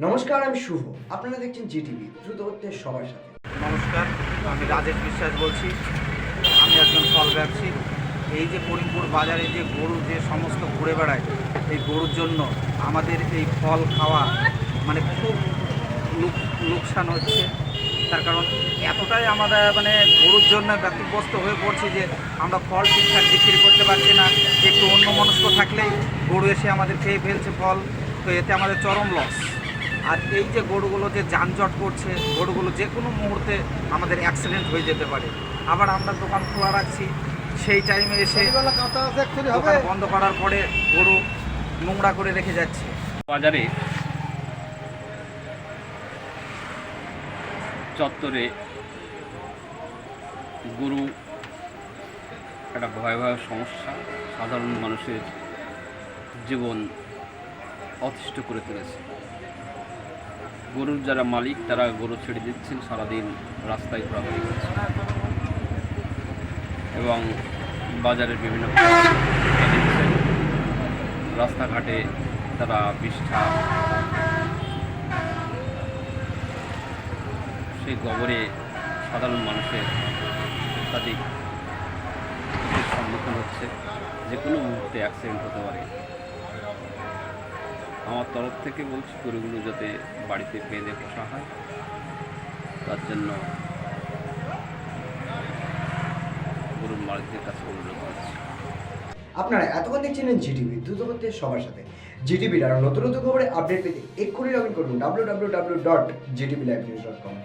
নমস্কার, আমি শুভ। আপনারা দেখছেন জিটিভি, দ্রুত হচ্ছে সবার সাথে। নমস্কার, আমি রাজেশ বিশ্বাস বলছি। আমি একজন ফল ব্যবসায়ী। এই যে করিমপুর বাজারে যে গরু, যে সমস্ত ঘুরে বেড়ায়, এই গরুর জন্য আমাদের এই ফল খাওয়া মানে খুব লোক- লোকসান হচ্ছে। তার কারণ এতটাই আমাদের মানে গরুর জন্য ব্যতিগ্রস্ত হয়ে পড়ছে যে আমরা ফল ঠিকঠাক বিক্রি করতে পারছি না। একটু অন্য মনস্ক থাকলেই গরু এসে আমাদের খেয়ে ফেলছে ফল। তো এতে আমাদের চরম লস আর এই যে গরুগুলো যে যানজট করছে গরুগুলো যে কোনো মুহূর্তে আমাদের অ্যাক্সিডেন্ট হয়ে যেতে পারে। আবার আমরা দোকান খোলা রাখছি সেই টাইমে এসে দোকান বন্ধ করার পরে গরু নোংরা করে রেখে যাচ্ছে। বাজারে চত্বরে গরু একটা ভয়াবহ সমস্যা। সাধারণ মানুষের জীবন অতিষ্ঠ করে তুলেছে। গরুর যারা মালিক, তারা গরু ছেড়ে দিচ্ছেন, সারাদিন রাস্তায় ঘোরাঘুরি করছে এবং বাজারের বিভিন্ন রাস্তাঘাটে তারা বিষ্ঠা। সেই গোবরে সাধারণ মানুষের অত্যাধিক সম্মুখীন হচ্ছে। যে কোনো মুহূর্তে অ্যাক্সিডেন্ট হতে পারে। আমার তরফ থেকে বলছি গরুগুলো যাতে বাড়িতে বেঁধে পোষা হয়। তার জন্য গরুর মালিকদের কাছে অনুরোধ করছি। আপনারা এতক্ষণ দেখছিলেন জিটিভি দ্রুত করতে সবার সাথে। জিটিভির আরও নতুন নতুন খবরে আপডেট পেতে এক্ষুনি লগ ইন করুন W W W dot GTV live news dot com